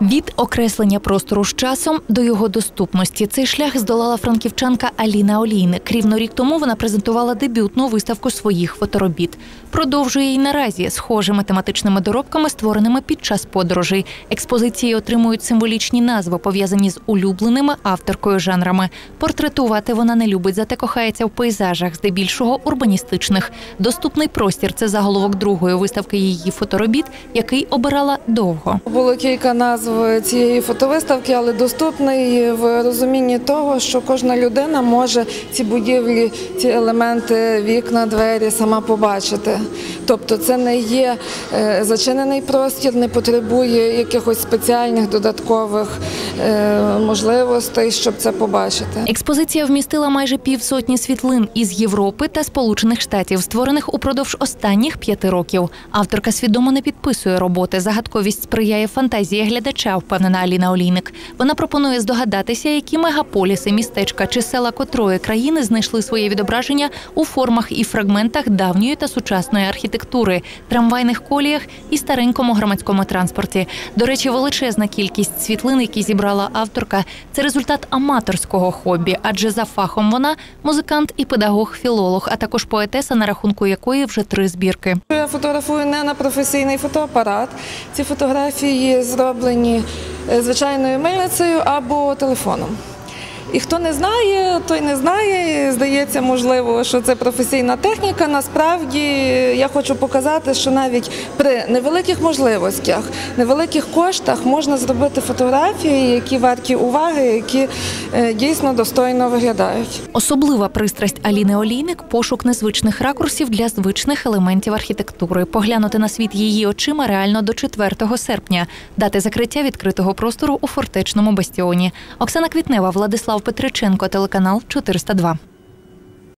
Від окреслення простору з часом до його доступності цей шлях здолала франківчанка Аліна Олійник. Рівно рік тому вона презентувала дебютну виставку своїх фоторобіт. Продовжує й наразі схожими тематичними доробками, створеними під час подорожей. Експозиції отримують символічні назви, пов'язані з улюбленими авторкою жанрами. Портретувати вона не любить, зате кохається в пейзажах, здебільшого урбаністичних. Доступний простір це заголовок другої виставки її фоторобіт, який обирала довго. Було кілька назв цієї фотовиставки, але доступний в розумінні того, що кожна людина може ці будівлі, ці елементи, вікна, двері сама побачити. Тобто, це не є е, зачинений простір, не потребує якихось спеціальних додаткових е, можливостей, щоб це побачити. Експозиція вмістила майже півсотні світлин із Європи та Сполучених Штатів, створених упродовж останніх п'яти років. Авторка свідомо не підписує роботи. Загадковість сприяє фантазії глядача, впевнена Аліна Олійник. Вона пропонує здогадатися, які мегаполіси, містечка чи села котрої країни знайшли своє відображення у формах і фрагментах давньої та сучасної архітектури, трамвайних коліях і старенькому громадському транспорті. До речі, величезна кількість світлин, які зібрала авторка, це результат аматорського хобі, адже за фахом вона музикант і педагог-філолог, а також поетеса, на рахунку якої вже три збірки. Я фотографую не на професійний фотоапарат. Ці фотографії зроблені е, звичайною мильницею або телефоном. І хто не знає, той не знає. Здається, можливо, що це професійна техніка. Насправді я хочу показати, що навіть при невеликих можливостях, невеликих коштах можна зробити фотографії, які варті уваги, які е, дійсно достойно виглядають. Особлива пристрасть Аліни Олійник пошук незвичних ракурсів для звичних елементів архітектури. Поглянути на світ її очима реально до 4 серпня. Дати закриття відкритого простору у фортечному бастіоні. Оксана Квітнева, Владислав Петриченко, телеканал 402.